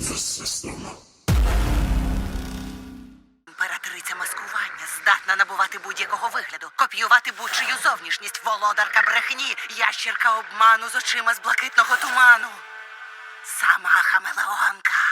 the system. Імператриця маскування здатна набувати будь-якого вигляду, копіювати будь-чию зовнішність, володарка брехні, ящірка обману з очима з блакитного туману. Сама хамелеонка.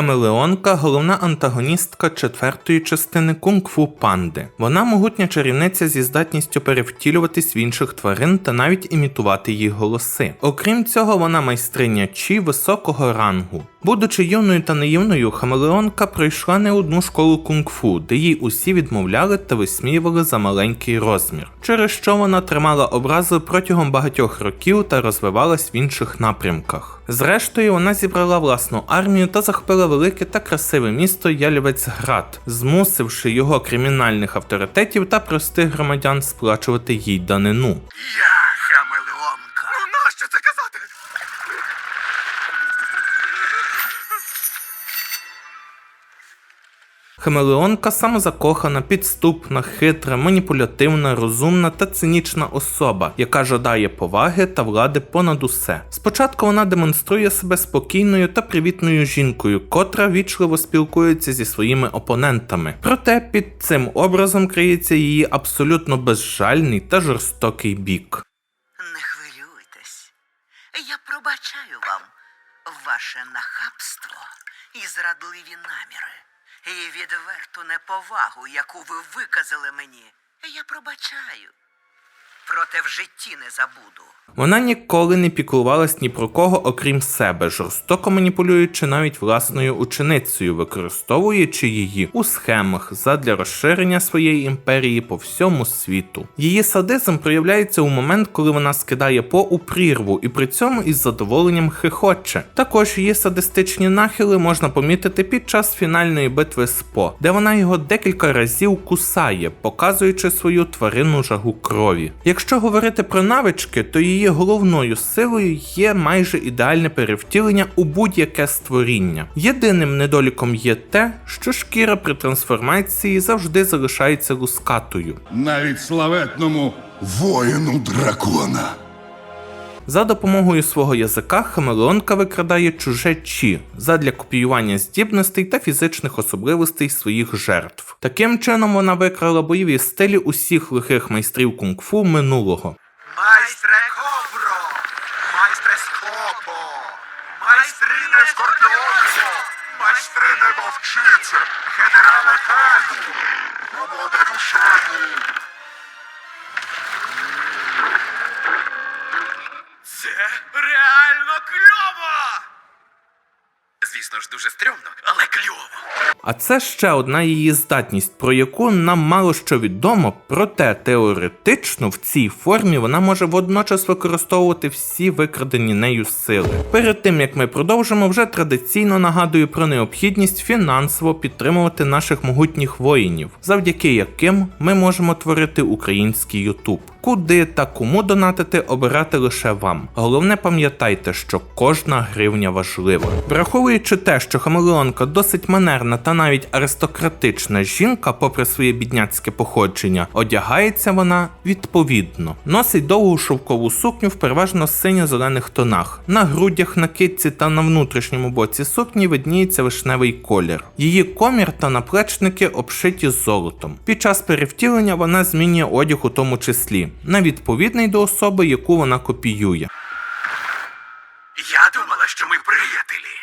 Хамелеонка головна антагоністка четвертої частини Кунг-фу Панди. Вона могутня чарівниця зі здатністю перевтілюватись в інших тварин та навіть імітувати їх голоси. Окрім цього, вона майстриня чі високого рангу. Будучи юною та наївною, Хамелеонка пройшла не одну школу кунг-фу, де їй усі відмовляли та висміювали за маленький розмір, через що вона тримала образи протягом багатьох років та розвивалась в інших напрямках. Зрештою, вона зібрала власну армію та захопила велике та красиве місто Ялівецьград, змусивши його кримінальних авторитетів та простих громадян сплачувати їй данину. Хамелеонка самозакохана, підступна, хитра, маніпулятивна, розумна та цинічна особа, яка жадає поваги та влади понад усе. Спочатку вона демонструє себе спокійною та привітною жінкою, котра вічливо спілкується зі своїми опонентами. Проте під цим образом криється її абсолютно безжальний та жорстокий бік. Не хвилюйтесь. Я пробачаю вам ваше нахабство і зрадливі наміри. І відверту неповагу, яку ви виказали мені. Я пробачаю. Проте в житті не забуду. Вона ніколи не піклувалась ні про кого, окрім себе, жорстоко маніпулюючи навіть власною ученицею, використовуючи її у схемах задля розширення своєї імперії по всьому світу. Її садизм проявляється у момент, коли вона скидає по у прірву і при цьому із задоволенням хихоче. Також її садистичні нахили можна помітити під час фінальної битви з По, де вона його декілька разів кусає, показуючи свою тваринну жагу крові. Якщо говорити про навички, то її головною силою є майже ідеальне перевтілення у будь-яке створіння. Єдиним недоліком є те, що шкіра при трансформації завжди залишається лускатою. Навіть славетному воїну дракона. За допомогою свого язика хамелеонка викрадає чуже чі задля копіювання здібностей та фізичних особливостей своїх жертв. Таким чином вона викрала бойові стилі усіх лихих майстрів кунг-фу минулого. Майстре Кобро! Майстре Скопо! Майстрине Скорпіонко! Майстрине Вовчице! Генерале Каю! Володарю Шаю! Дуже стрьомно, але кльово. А це ще одна її здатність, про яку нам мало що відомо, проте теоретично в цій формі вона може водночас використовувати всі викрадені нею сили. Перед тим як ми продовжимо, вже традиційно нагадую про необхідність фінансово підтримувати наших могутніх воїнів, завдяки яким ми можемо творити український Ютуб. Куди та кому донатити обирати лише вам. Головне пам'ятайте, що кожна гривня важлива. Враховуючи те, що Хамелеонка досить манерна та навіть аристократична жінка, попри своє бідняцьке походження, одягається вона відповідно. Носить довгу шовкову сукню в переважно синьо-зелених тонах. На грудях, на китці та на внутрішньому боці сукні видніється вишневий колір. Її комір та наплечники обшиті золотом. Під час перевтілення вона змінює одяг у тому числі на відповідний до особи, яку вона копіює. Я думала, що ми приятелі.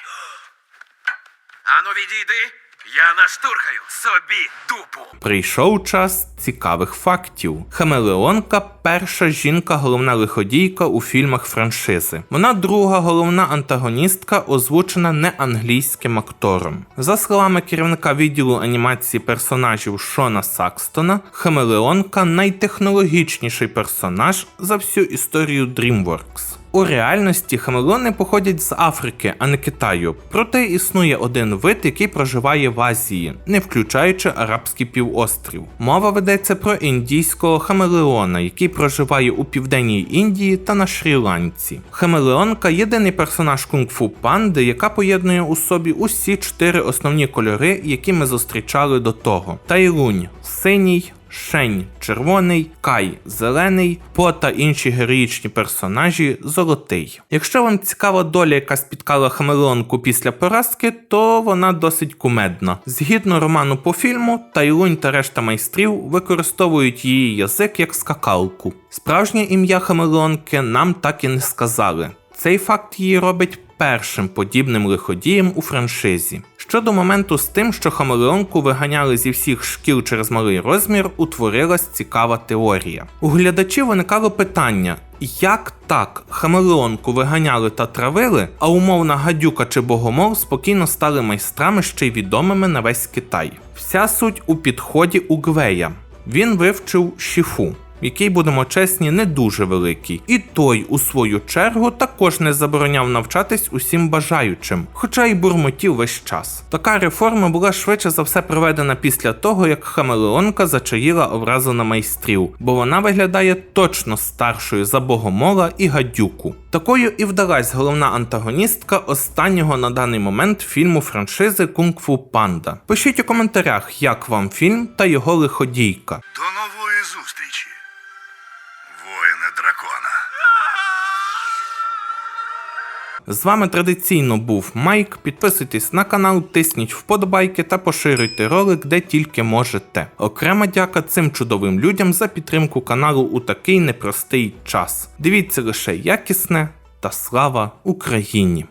Ану, відійди, я наштурхаю собі дупу. Прийшов час цікавих фактів. Хамелеонка перша жінка головна лиходійка у фільмах франшизи. Вона друга головна антагоністка, озвучена не англійським актором. За словами керівника відділу анімації персонажів Шона Сакстона, Хамелеонка найтехнологічніший персонаж за всю історію DreamWorks. У реальності хамелеони походять з Африки, а не Китаю. Проте існує один вид, який проживає в Азії, не включаючи Арабський півострів. Мова ведеться про індійського хамелеона, який проживає у південній Індії та на Шрі-Ланці. Хамелеонка єдиний персонаж кунг-фу панди, яка поєднує у собі усі чотири основні кольори, які ми зустрічали до того: Тайлунь синій. Шень червоний, Кай зелений, По та інші героїчні персонажі золотий. Якщо вам цікава доля, яка спіткала Хамелеонку після поразки, то вона досить кумедна. Згідно роману по фільму, Тайлунь та решта майстрів використовують її язик як скакалку. Справжнє ім'я Хамелеонки нам так і не сказали. Цей факт її робить першим подібним лиходієм у франшизі. Щодо моменту з тим, що хамелеонку виганяли зі всіх шкіл через малий розмір, утворилась цікава теорія. У глядачів виникало питання. Як так хамелеонку виганяли та травили, а умовна гадюка чи богомол спокійно стали майстрами ще й відомими на весь Китай? Вся суть у підході у Гвея. Він вивчив шіфу який, будемо чесні, не дуже великий. І той, у свою чергу, також не забороняв навчатись усім бажаючим, хоча й бурмотів весь час. Така реформа була швидше за все проведена після того, як Хамелеонка зачаїла образу на майстрів, бо вона виглядає точно старшою за богомола і гадюку. Такою і вдалась головна антагоністка останнього на даний момент фільму франшизи Кунг-Фу Панда. Пишіть у коментарях, як вам фільм та його лиходійка. До нової зустрічі. Воїни дракона. З вами традиційно був Майк. Підписуйтесь на канал, тисніть вподобайки та поширюйте ролик де тільки можете. Окрема дяка цим чудовим людям за підтримку каналу у такий непростий час. Дивіться лише якісне та слава Україні!